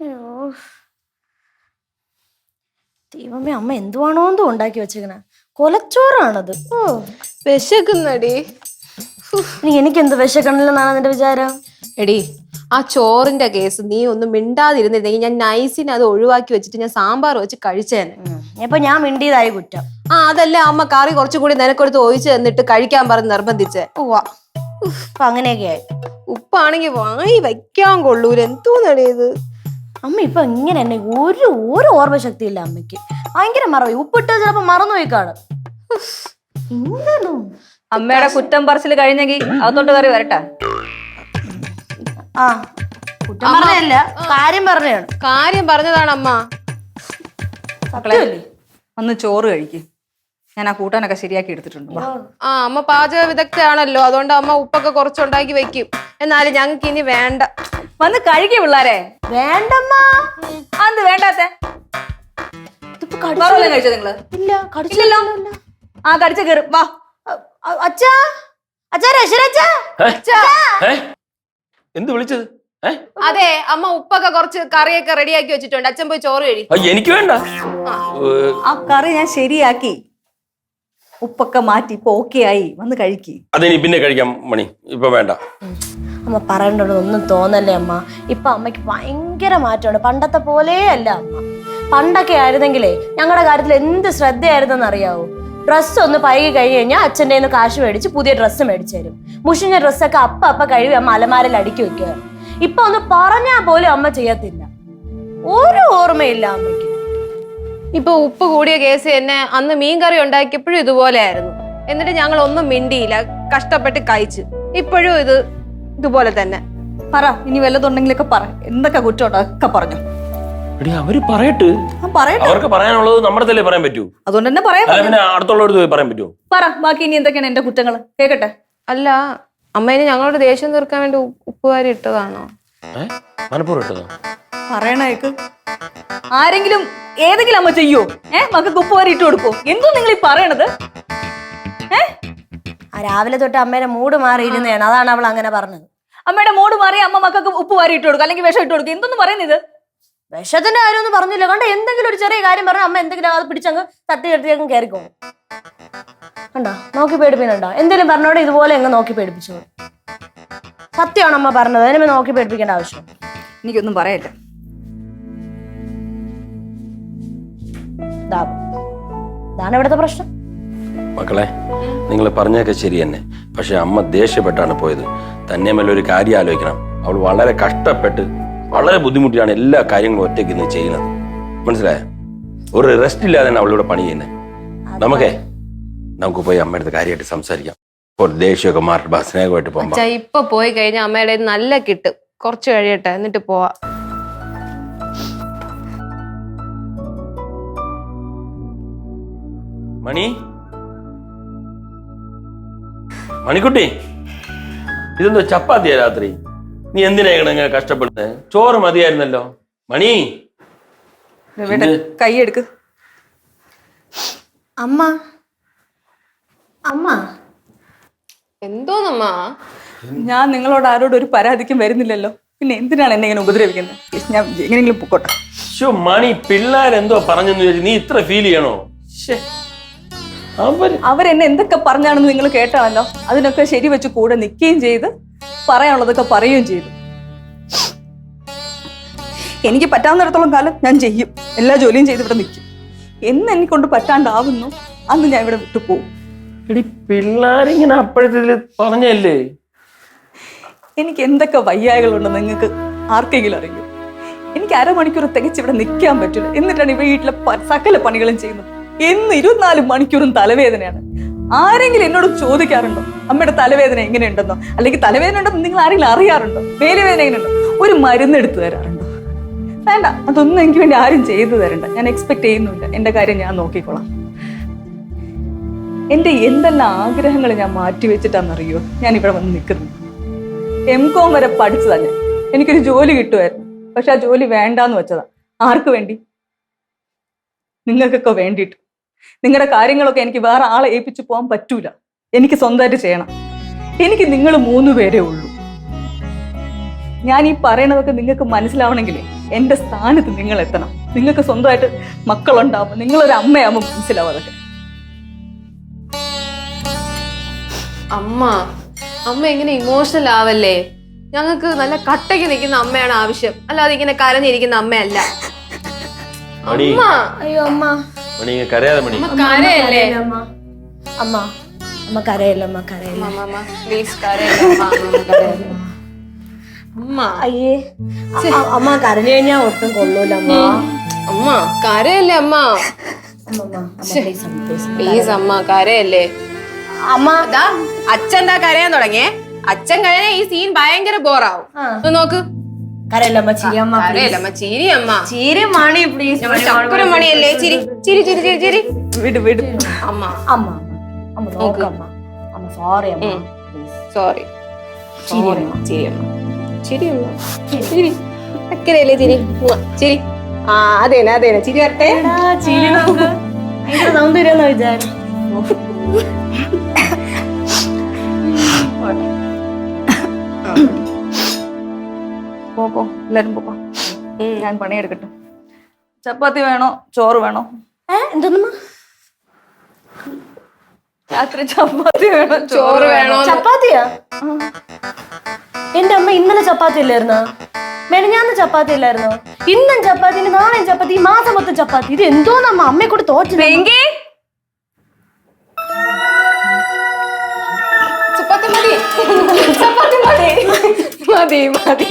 അയ്യോ ദൈവമേ അമ്മ എന്തുവാണോ എന്തോ ഉണ്ടാക്കി വെച്ചേക്കണ. കൊലച്ചോറാണത്. ഓ. വിശക്കുന്നടി. ഇനി എനിക്ക് എന്ത് വിശക്കണില്ലെന്നാണ് നിന്റെ വിചാരം? എടി ആ ചോറിന്റെ കേസ് നീ ഒന്നും മിണ്ടാതിരുന്നിരുന്നെങ്കിൽ ഞാൻ നൈസിന് അത് ഒഴിവാക്കി വെച്ചിട്ട് ഞാൻ സാമ്പാർ വെച്ച് കഴിച്ചേനെ. ഇപ്പൊ ഞാൻ മിണ്ടിയതായി കുറ്റം. ആ അതല്ലേ അമ്മ കറി കുറച്ചും കൂടി നിനക്കൊടുത്ത് ഒഴിച്ചു തന്നിട്ട് കഴിക്കാൻ പറഞ്ഞ് നിർബന്ധിച്ചേ. ഉവ്വ. അങ്ങനെയൊക്കെ ആയി. ഉപ്പാണെങ്കിൽ വായി വയ്ക്കാൻ കൊള്ളൂല. എന്തോ ഇത്? അമ്മ ഇപ്പൊ ഇങ്ങനെ തന്നെ ഒരു ഒരു ഓർമ്മശക്തി ഇല്ല അമ്മയ്ക്ക്. ഭയങ്കര മറവി. ഉപ്പിട്ട് ചിലപ്പോ മറന്നുപോയി കാണും. എന്താണോ? അമ്മയുടെ കുറ്റം പറച്ചിൽ കഴിഞ്ഞെങ്കിൽ അകത്തോട്ട് കയറി വരട്ടെ? ആ. കുറ്റം പറഞ്ഞല്ല കാര്യം പറഞ്ഞാണ് കാര്യം പറഞ്ഞതാണ് അമ്മ ഒന്ന് ചോറ് കഴിക്കും. ഞാൻ ആ കൂട്ടാനൊക്കെ ശരിയാക്കി എടുത്തിട്ടുണ്ട്. ആ അമ്മ പാചക വിദഗ്ധയാണല്ലോ. അതുകൊണ്ട് അമ്മ ഉപ്പൊക്കെ കുറച്ചുണ്ടാക്കി വെക്കും. എന്നാലും ഞങ്ങൾക്ക് ഇനി വേണ്ട. വന്ന് കഴിക്കുക പിള്ളാരെ. വേണ്ടമ്മാ. അത് വേണ്ടാത്തേ? കഴിച്ചോ നിങ്ങൾ? ഇല്ല കടിച്ചില്ലല്ലോ ആ കടിച്ച കയറും വാ. അച്ഛാ. അച്ഛാ? എന്ത് വിളിച്ചത്? അതെ അമ്മ ഉപ്പൊക്കെ കുറച്ച് കറിയൊക്കെ റെഡിയാക്കി വെച്ചിട്ടുണ്ട്. അച്ഛൻ പോയി ചോറ് കഴി. ആ, എനിക്ക് വേണ്ട. ആ. കറി ഞാൻ ശരിയാക്കി. ഉപ്പൊക്കെ മാറ്റി ഇപ്പൊ ഓക്കെ ആയി. വന്ന് കഴിക്കി. അതെ പിന്നെ കഴിക്കാം മണി. ഇപ്പൊ വേണ്ട. അമ്മ പറയേണ്ടത് ഒന്നും തോന്നല്ലേ അമ്മ? ഇപ്പൊ അമ്മയ്ക്ക് ഭയങ്കര മാറ്റമാണ്. പണ്ടത്തെ പോലെ അല്ല അമ്മ. പണ്ടൊക്കെ ആയിരുന്നെങ്കിലേ ഞങ്ങളുടെ കാര്യത്തിൽ എന്ത് ശ്രദ്ധയായിരുന്നെന്ന് അറിയാവൂ? ഡ്രസ്സ് ഒന്ന് പൈകി കഴിഞ്ഞ് കഴിഞ്ഞാൽ അച്ഛന്റെ നിന്ന് കാശ് മേടിച്ച് പുതിയ ഡ്രസ്സ് മേടിച്ചു തരും. മുഷിഞ്ഞ ഡ്രസ്സൊക്കെ അപ്പ അപ്പ കഴുകി അമ്മ അലമാരയിൽ അടുക്കി വെക്കുക. ഇപ്പൊ ഒന്ന് പറഞ്ഞാൽ പോലും അമ്മ ചെയ്യത്തില്ല. ഒരു ഓർമ്മയില്ല അമ്മയ്ക്ക്. ഇപ്പൊ ഉപ്പ് കൂടിയ കേസ് തന്നെ അന്ന് മീൻകറി ഉണ്ടാക്കിയപ്പോഴും ഇതുപോലെ ആയിരുന്നു. എന്നിട്ട് ഞങ്ങൾ ഒന്നും മിണ്ടിയില്ല. കഷ്ടപ്പെട്ട് കഴിച്ച്. ഇപ്പോഴും ഇത് ഇതുപോലെ തന്നെ. പറ ഇനി വല്ലതുണ്ടെങ്കിലൊക്കെ പറ. എന്തൊക്കെ കുറ്റമുണ്ടോ? ഒക്കെ പറഞ്ഞു. എടി അവർ പറയട്ട്. ആ പറയട്ടെ. അവർക്ക് പറയാനുള്ളത് നമ്മുടെ പറയാൻ പറ്റൂ? അതുകൊണ്ട് തന്നെ പറയാൻ അല്ല പിന്നെ അടുത്തുള്ളവർക്ക് പോയി പറയാൻ പറ ബാക്കി ഇനി എന്തൊക്കെയാണ് എന്റെ കുറ്റങ്ങൾ കേക്കട്ടെ. അല്ല അമ്മേനെ ഞങ്ങളോട് ദേഷ്യം തീർക്കാൻ വേണ്ടി ഉ- ഉപ്പുകാരി ഇട്ടതാണോ? ഏ? മനപ്പൂർവം ഇട്ടതോ? പറയണേക്ക് ആരെങ്കിലും ഏതെങ്കിലും അമ്മ ചെയ്യോ? ഏ മക്കൾക്ക് ഉപ്പ് വരെ ഇട്ട് കൊടുക്കോ? എന്തോ നിങ്ങൾ ഈ പറയണത്? ഏ? ആ രാവിലെ തൊട്ട് അമ്മേനെ മൂഡ് മാറിയിരുന്നതാണ് അതാണ് അവൾ അങ്ങനെ പറഞ്ഞത്. അമ്മയുടെ മോട് മാറി അമ്മ മക്കൾക്ക് ഉപ്പ് വാരി ഇട്ട് കൊടുക്കും അല്ലെങ്കിൽ വിഷം ഇട്ട് കൊടുക്കും. എന്തൊന്നും പറയുന്നത്? വിഷത്തിന്റെ കാര്യമൊന്നും പറഞ്ഞില്ല. കണ്ട എന്തെങ്കിലും ഒരു ചെറിയ കാര്യം പറഞ്ഞാൽ അമ്മ എന്തെങ്കിലും അത് പിടിച്ചങ്ങ് തട്ടി തട്ടി അങ്ങ് കയറിക്കോളും കണ്ടോ നോക്കി പേടിപ്പിക്കണ്ടോ എന്തെങ്കിലും പറഞ്ഞോടെ ഇതുപോലെ അങ്ങ് നോക്കി പേടിപ്പിച്ചു. സത്യമാണ് അമ്മ പറഞ്ഞത്. അതിനെ നോക്കി പേടിപ്പിക്കേണ്ട ആവശ്യം എനിക്കൊന്നും പറയല്ല ഇതാ ഇതാണ് ഇവിടുത്തെ പ്രശ്നം. മക്കളെ നിങ്ങൾ പറഞ്ഞൊക്കെ ശരി തന്നെ. പക്ഷെ അമ്മ ദേഷ്യപ്പെട്ടാണ് പോയത്. തന്നെയുമല്ല ഒരു കാര്യം ആലോചിക്കണം. അവൾ വളരെ കഷ്ടപ്പെട്ട് വളരെ ബുദ്ധിമുട്ടിയാണ് എല്ലാ കാര്യങ്ങളും ഒറ്റയ്ക്ക് ഇന്ന് ചെയ്യുന്നത്. മനസ്സിലായ? ഒരു റെസ്റ്റ് ഇല്ലാതെയാണ് അവളിവിടെ പണി ചെയ്യുന്നത് നമുക്കേ നമുക്ക് പോയി അമ്മയുടെ കാര്യമായിട്ട് സംസാരിക്കാം. ദേഷ്യമൊക്കെ മാറി സ്നേഹമായിട്ട് പോകാം ഇപ്പൊ പോയി കഴിഞ്ഞാൽ അമ്മയുടെ നല്ല കിട്ടും. കുറച്ച് കഴിയട്ടെ എന്നിട്ട് പോവാ. മണി? മണിക്കുട്ടി ഇതെന്തോ ചപ്പാത്തിയാ രാത്രി? നീ എന്തിനാണ് ഇങ്ങനെ കഷ്ടപ്പെടുന്നത് ചോറ് മതിയായിരുന്നല്ലോ. മണി കൈ എടുക്ക്. അമ്മ അമ്മ. എന്തോന്നമ്മ? ഞാൻ നിങ്ങളോട് ആരോടും ഒരു പരാതിക്കും വരുന്നില്ലല്ലോ. പിന്നെ എന്തിനാണ് എന്നെ ഇങ്ങനെ ഉപദ്രവിക്കുന്നത്? ഞാൻ എങ്ങനെയെങ്കിലും പൊക്കോട്ടെ. ശോ മണി പിള്ളേരെന്തോ പറഞ്ഞെന്ന് ചോദിച്ചു നീ ഇത്ര ഫീൽ ചെയ്യണോ? ശ്ശേ. അവർ അവരെന്നെ എന്തൊക്കെ പറഞ്ഞാണെന്ന് നിങ്ങൾ കേട്ടാണല്ലോ. അതിനൊക്കെ ശരി വെച്ച് കൂടെ നിൽക്കുകയും ചെയ്ത് പറയാനുള്ളതൊക്കെ പറയുകയും ചെയ്തു. എനിക്ക് പറ്റാവുന്നിടത്തോളം കാലം ഞാൻ ചെയ്യും. എല്ലാ ജോലിയും ചെയ്ത് ഇവിടെ നിൽക്കും. എന്ന് എന്നെ കൊണ്ട് പറ്റാണ്ടാവുന്നു. അന്ന് ഞാൻ ഇവിടെ വിട്ടു പോകും. എടി പിള്ളേരിങ്ങനെ അപ്പോഴത്തെ പറഞ്ഞല്ലേ? എനിക്ക് എന്തൊക്കെ വയ്യായകളുണ്ടെന്ന് നിങ്ങൾക്ക് ആർക്കെങ്കിലും അറിയും? എനിക്ക് അരമണിക്കൂർ തികച്ച് ഇവിടെ നിൽക്കാൻ പറ്റില്ല. എന്നിട്ടാണ് ഈ വീട്ടിലെ സകല പണികളും ചെയ്യുന്നത്. എന്ന് ഇരുപത്തിനാല് മണിക്കൂറും തലവേദനയാണ്. ആരെങ്കിലും എന്നോട് ചോദിക്കാറുണ്ടോ? അമ്മയുടെ തലവേദന എങ്ങനെയുണ്ടെന്നോ? അല്ലെങ്കിൽ തലവേദന ഉണ്ടെന്ന് നിങ്ങൾ ആരെങ്കിലും അറിയാറുണ്ടോ? വേദന എങ്ങനെയുണ്ടോ? ഒരു മരുന്ന് എടുത്തു തരാറുണ്ടോ? വേണ്ട അതൊന്നും എനിക്ക് വേണ്ടി ആരും ചെയ്തു തരണ്ട. ഞാൻ എക്സ്പെക്ട് ചെയ്യുന്നുണ്ട് എന്റെ കാര്യം ഞാൻ നോക്കിക്കോളാം. എന്റെ എന്തെല്ലാം ആഗ്രഹങ്ങൾ ഞാൻ മാറ്റി വെച്ചിട്ടാണെന്നറിയോ? ഞാൻ ഇവിടെ വന്ന് നിൽക്കുന്നത് എം കോം വരെ പഠിച്ചതാ ഞാൻ. എനിക്കൊരു ജോലി കിട്ടുമായിരുന്നു. പക്ഷെ ആ ജോലി വേണ്ടാന്ന് വെച്ചതാ. ആർക്ക് വേണ്ടി? നിങ്ങൾക്കൊക്കെ വേണ്ടിയിട്ട്. നിങ്ങളുടെ കാര്യങ്ങളൊക്കെ എനിക്ക് വേറെ ആളെ ഏൽപ്പിച്ചു പോകാൻ പറ്റൂല. എനിക്ക് സ്വന്തമായിട്ട് ചെയ്യണം. എനിക്ക് നിങ്ങൾ മൂന്ന് പേരേ ഉള്ളൂ. ഞാൻ ഈ പറയണതൊക്കെ നിങ്ങൾക്ക് മനസ്സിലാവണമെങ്കിൽ എന്റെ സ്ഥാനത്ത് നിങ്ങൾ എത്തണം. നിങ്ങൾക്ക് സ്വന്തമായിട്ട് മക്കളുണ്ടാവുമ്പോൾ നിങ്ങളൊരു അമ്മയാവുമ്പോൾ മനസ്സിലാവും അതൊക്കെ. അമ്മ അമ്മ എങ്ങനെ ഇമോഷണൽ ആവല്ലേ? ഞങ്ങൾക്ക് നല്ല കട്ടയ്ക്ക് നിൽക്കുന്ന അമ്മയാണ് ആവശ്യം. അല്ലാതെ ഇങ്ങനെ കരഞ്ഞിരിക്കുന്ന അമ്മയല്ല. അമ്മ. അയ്യോ അമ്മ. മണി ഇങ്ങ് കരയാതെ മണി അമ്മ കരയല്ലേ കരയില്ല, അമ്മ അമ്മ അമ്മ കരയില്ല അമ്മ കരയില്ല അമ്മ, അമ്മ, please കരയല്ലേ അമ്മ, അമ്മ കരയല്ലേ. അമ്മ അയ്യേ അ- അ- അമ്മ കരഞ്ഞു കഴിഞ്ഞാ ഒട്ടും കൊള്ളൂല അമ്മ അമ്മ കരയല്ലേ അമ്മ അമ്മ അമ്മ അമ്മ please അമ്മ, please. പ്ലീസ് അമ്മ കരയല്ലേ അമ്മ ദാ അച്ഛൻ ദാ കരയാൻ തുടങ്ങിയേ അച്ഛൻ കരയാ ഈ സീൻ ഭയങ്കര ബോറാവും ആ. ഒന്ന് നോക്ക്. കരയില്ല അമ്മ? ചിരി അമ്മ കരയല്ല അമ്മ? ചിരി മണി പ്ലീസ് ചക്കുര മണിയല്ലേ? ചിരി ചിരി ചിരി ചിരി ചിരി. വിട് വിട്. അമ്മ. അമ്മ. അമ്മ നോക്ക് അമ്മ. സോറി അമ്മ. സോറി ചിരി അമ്മ. ചിരി അമ്മ. ചിരി അക്കരയല്ലേ ചിരി ചിരി. ആ അതേനെ അതേനെ ചിരി വരട്ടെ? ചിരി നോക്ക്. സൗന്ദര്യം വിചാരം പോ പോ. എല്ലാരും പോ പോ. ഞാൻ പണിയെടുക്കട്ടെ. ചപ്പാത്തി വേണോ? ചോറ് വേണോ? രാത്രി ചപ്പാത്തി വേണോ? ചോറ് വേണോ? ചപ്പാത്തിയാ? എന്റെ അമ്മ ഇന്നലെ ചപ്പാത്തി ഇല്ലായിരുന്നോ മെനഞ്ഞാന്ന് ചപ്പാത്തി ഇല്ലായിരുന്നോ ഇന്നും ചപ്പാത്തി നാളെ ചപ്പാത്തി ഈ മാസം മൊത്തം ചപ്പാത്തി. ഇത് എന്തോന്നമ്മ? അമ്മയെ കൂടെ തോറ്റു ചപ്പാത്തി മതി. ചപ്പാത്തി മതി. മതി മതി.